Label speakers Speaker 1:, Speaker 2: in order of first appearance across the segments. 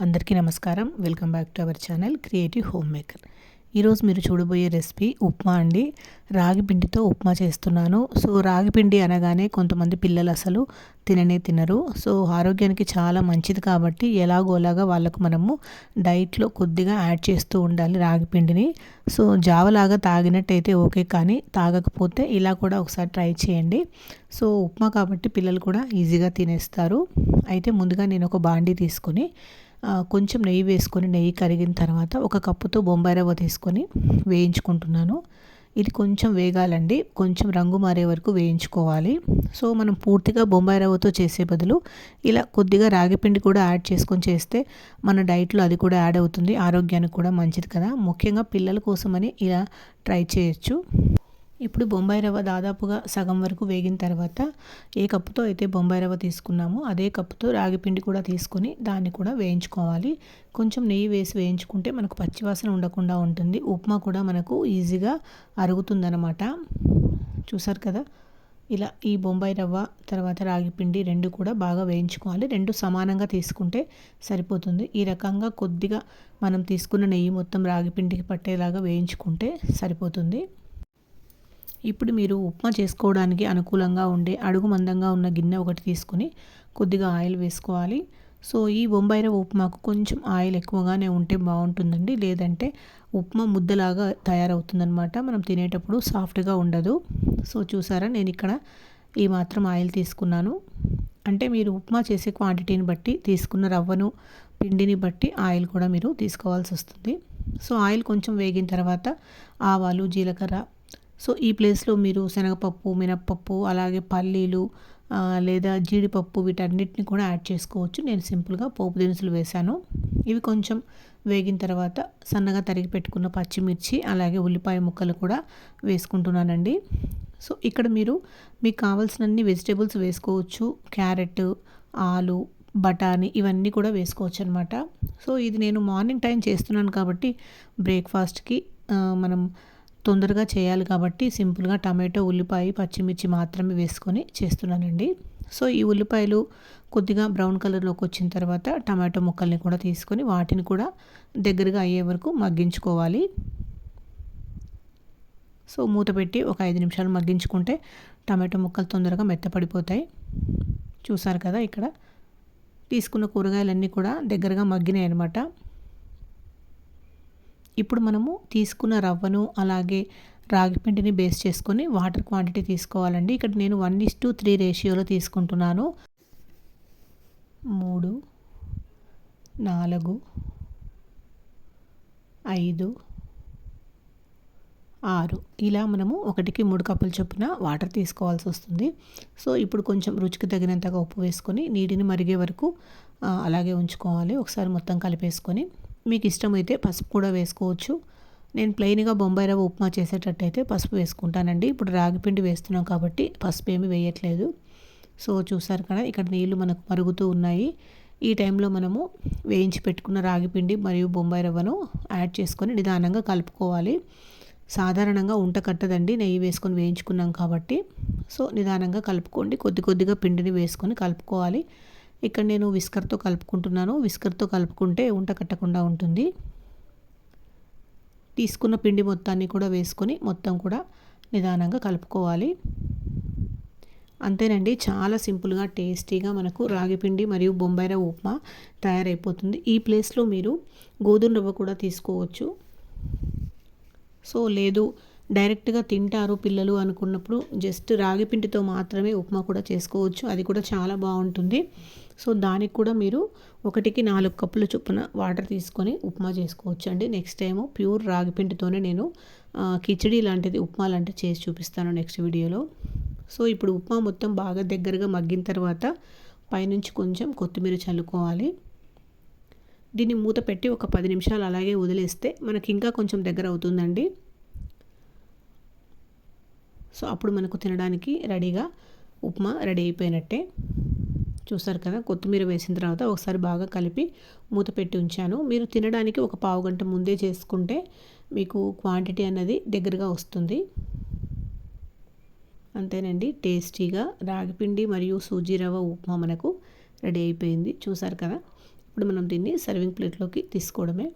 Speaker 1: అందరికీ నమస్కారం. Welcome back to our channel creative home maker. ఈరోజు మీరు చూడబోయే రెసిపీ ఉప్మా అండి. రాగి పిండితో ఉప్మా చేస్తున్నాను. సో రాగి పిండి అనగానే కొంతమంది పిల్లలు అసలు తిననే తినరు. సో ఆరోగ్యానికి చాలా మంచిది కాబట్టి ఎలాగోలాగా వాళ్ళకు మనము డైట్లో కొద్దిగా యాడ్ చేస్తూ ఉండాలి రాగి పిండిని. సో జావలాగా తాగినట్టయితే ఓకే కానీ తాగకపోతే ఇలా కూడా ఒకసారి ట్రై చేయండి. సో ఉప్మా కాబట్టి పిల్లలు కూడా ఈజీగా తినేస్తారు. అయితే ముందుగా నేను ఒక బాండీ తీసుకొని కొంచెం నెయ్యి వేసుకొని నెయ్యి కరిగిన తర్వాత ఒక కప్పుతో బొంబాయి రవ్వ తీసుకొని వేయించుకుంటున్నాను. ఇది కొంచెం వేగాలండి. కొంచెం రంగు మారే వరకు వేయించుకోవాలి. సో మనం పూర్తిగా బొంబాయి రవ్వతో చేసే బదులు ఇలా కొద్దిగా రాగిపిండి కూడా యాడ్ చేసుకొని చేస్తే మన డైట్లో అది కూడా యాడ్ అవుతుంది. ఆరోగ్యానికి కూడా మంచిది కదా. ముఖ్యంగా పిల్లల కోసమని ఇలా ట్రై చేయొచ్చు. ఇప్పుడు బొంబాయి రవ్వ దాదాపుగా సగం వరకు వేగిన తర్వాత ఏ కప్పుతో అయితే బొంబాయి రవ్వ తీసుకున్నామో అదే కప్పుతో రాగిపిండి కూడా తీసుకొని దాన్ని కూడా వేయించుకోవాలి. కొంచెం నెయ్యి వేసి వేయించుకుంటే మనకు పచ్చివాసన ఉండకుండా ఉంటుంది. ఉప్మా కూడా మనకు ఈజీగా అరుగుతుందనమాట చూసారు కదా? ఇలా ఈ బొంబాయి రవ్వ తర్వాత రాగిపిండి రెండు కూడా బాగా వేయించుకోవాలి. రెండు సమానంగా తీసుకుంటే సరిపోతుంది. ఈ రకంగా కొద్దిగా మనం తీసుకున్న నెయ్యి మొత్తం రాగిపిండికి పట్టేలాగా వేయించుకుంటే సరిపోతుంది. ఇప్పుడు మీరు ఉప్మా చేసుకోవడానికి అనుకూలంగా ఉండే అడుగు మందంగా ఉన్న గిన్నె ఒకటి తీసుకొని కొద్దిగా ఆయిల్ వేసుకోవాలి. సో ఈ బొంబాయి ఉప్మాకు కొంచెం ఆయిల్ ఎక్కువగానే ఉంటే బాగుంటుందండి. లేదంటే ఉప్మా ముద్దలాగా తయారవుతుందనమాట మనం తినేటప్పుడు సాఫ్ట్గా ఉండదు. సో చూసారా? నేను ఇక్కడ ఈ మాత్రం ఆయిల్ తీసుకున్నాను. అంటే మీరు ఉప్మా చేసే క్వాంటిటీని బట్టి తీసుకున్న రవ్వను పిండిని బట్టి ఆయిల్ కూడా మీరు తీసుకోవాల్సి వస్తుంది సో ఆయిల్ కొంచెం వేగిన తర్వాత ఆవాలు జీలకర్ర సో ఈ ప్లేస్లో మీరు శనగపప్పు మినప్పప్పు అలాగే పల్లీలు లేదా జీడిపప్పు వీటన్నిటిని కూడా యాడ్ చేసుకోవచ్చు. నేను సింపుల్గా పోపు దినుసులు వేశాను. ఇవి కొంచెం వేగిన తర్వాత సన్నగా తరిగి పెట్టుకున్న పచ్చిమిర్చి అలాగే ఉల్లిపాయ ముక్కలు కూడా వేసుకుంటున్నానండి. సో ఇక్కడ మీరు మీకు కావాల్సినన్ని వెజిటేబుల్స్ వేసుకోవచ్చు. క్యారెట్ ఆలు బఠానీ ఇవన్నీ కూడా వేసుకోవచ్చు అనమాట సో ఇది నేను మార్నింగ్ టైం చేస్తున్నాను కాబట్టి బ్రేక్ఫాస్ట్కి మనం తొందరగా చేయాలి కాబట్టి సింపుల్గా టమాటో ఉల్లిపాయ పచ్చిమిర్చి మాత్రమే వేసుకొని చేస్తున్నానండి. సో ఈ ఉల్లిపాయలు కొద్దిగా బ్రౌన్ కలర్లోకి వచ్చిన తర్వాత టమాటో ముక్కల్ని కూడా తీసుకొని వాటిని కూడా దగ్గరగా అయ్యే వరకు మగ్గించుకోవాలి. సో మూత పెట్టి ఒక ఐదు నిమిషాలు మగ్గించుకుంటే టమాటో ముక్కలు తొందరగా మెత్తపడిపోతాయి. చూసారు కదా ఇక్కడ? తీసుకున్న కూరగాయలన్నీ కూడా దగ్గరగా మగ్గినాయి అనమాట ఇప్పుడు మనము తీసుకున్న రవ్వను అలాగే రాగి పిండిని బేస్ చేసుకొని వాటర్ క్వాంటిటీ తీసుకోవాలండి. ఇక్కడ నేను వన్ ఇస్ టు త్రీ రేషియోలో తీసుకుంటున్నాను. మూడు నాలుగు ఐదు ఆరు. ఇలా మనము ఒకటికి మూడు కప్పుల చొప్పున వాటర్ తీసుకోవాల్సి వస్తుంది. సో ఇప్పుడు కొంచెం రుచికి తగినంతగా ఉప్పు వేసుకొని నీటిని మరిగే వరకు అలాగే ఉంచుకోవాలి. ఒకసారి మొత్తం కలిపేసుకొని మీకు ఇష్టమైతే పసుపు కూడా వేసుకోవచ్చు. నేను ప్లెయిన్గా బొంబాయి రవ్వ ఉప్మా చేసేటట్టయితే పసుపు వేసుకుంటానండి. ఇప్పుడు రాగిపిండి వేస్తున్నాం కాబట్టి పసుపు ఏమి వేయట్లేదు. సో చూసారు కదా ఇక్కడ నీళ్ళు మనకు మరుగుతూ ఉన్నాయి. ఈ టైంలో మనము వేయించి పెట్టుకున్న రాగిపిండి మరియు బొంబాయి రవ్వను యాడ్ చేసుకొని నిదానంగా కలుపుకోవాలి. సాధారణంగా ఉంట కట్టదండి నెయ్యి వేసుకొని వేయించుకున్నాం కాబట్టి. సో నిదానంగా కలుపుకోండి. కొద్ది కొద్దిగా పిండిని వేసుకొని కలుపుకోవాలి. ఇక్కడ నేను విస్కర్తో కలుపుకుంటున్నాను. విస్కర్తో కలుపుకుంటే ఉంట కట్టకుండా ఉంటుంది. తీసుకున్న పిండి మొత్తాన్ని కూడా వేసుకొని మొత్తం కూడా నిదానంగా కలుపుకోవాలి. అంతేనండి చాలా సింపుల్గా టేస్టీగా మనకు రాగిపిండి మరియు బొంబాయిర ఉప్మా తయారైపోతుంది. ఈ ప్లేస్లో మీరు గోధుమ రవ్వ కూడా తీసుకోవచ్చు. సో లేదు డైరెక్ట్గా తింటారు పిల్లలు అనుకున్నప్పుడు జస్ట్ రాగి పిండితో మాత్రమే ఉప్మా కూడా చేసుకోవచ్చు. అది కూడా చాలా బాగుంటుంది. సో దానికి కూడా మీరు ఒకటికి నాలుగు కప్పుల చొప్పున వాటర్ తీసుకొని ఉప్మా చేసుకోవచ్చు అండి. నెక్స్ట్ టైము ప్యూర్ రాగి పిండితోనే నేను కిచడీ లాంటిది ఉప్మా లాంటిది చేసి చూపిస్తాను నెక్స్ట్ వీడియోలో. సో ఇప్పుడు ఉప్మా మొత్తం బాగా దగ్గరగా మగ్గిన తర్వాత పైనుంచి కొంచెం కొత్తిమీర చల్లుకోవాలి. దీన్ని మూత పెట్టి ఒక పది నిమిషాలు అలాగే వదిలేస్తే మనకి ఇంకా కొంచెం దగ్గర అవుతుందండి. సో అప్పుడు మనకు తినడానికి రెడీగా ఉప్మా రెడీ అయిపోయినట్టే. చూస్తారు కదా కొత్తిమీర వేసిన తర్వాత ఒకసారి బాగా కలిపి మూత పెట్టి ఉంచాను. మీరు తినడానికి ఒక పావు గంట ముందే చేసుకుంటే మీకు క్వాంటిటీ అన్నది దగ్గరగా వస్తుంది. అంతేనండి టేస్టీగా రాగిపిండి మరియు సూజీ రవ్వ ఉప్మా మనకు రెడీ అయిపోయింది. చూసారు కదా ఇప్పుడు మనం దీన్ని సర్వింగ్ ప్లేట్లోకి తీసుకోవడమే.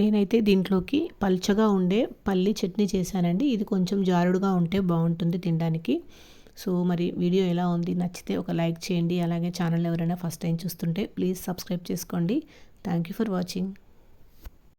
Speaker 1: నేనైతే దీంట్లోకి పల్చగా ఉండే పల్లి చట్నీ చేశానండి. ఇది కొంచెం జారుడుగా ఉంటే బాగుంటుంది తినడానికి. సో మరి వీడియో ఎలా ఉంది? నచ్చితే ఒక లైక్ చేయండి. అలాగే ఛానల్ ఎవరైనా ఫస్ట్ టైం చూస్తుంటే ప్లీజ్ సబ్స్క్రైబ్ చేసుకోండి. Thank you for watching.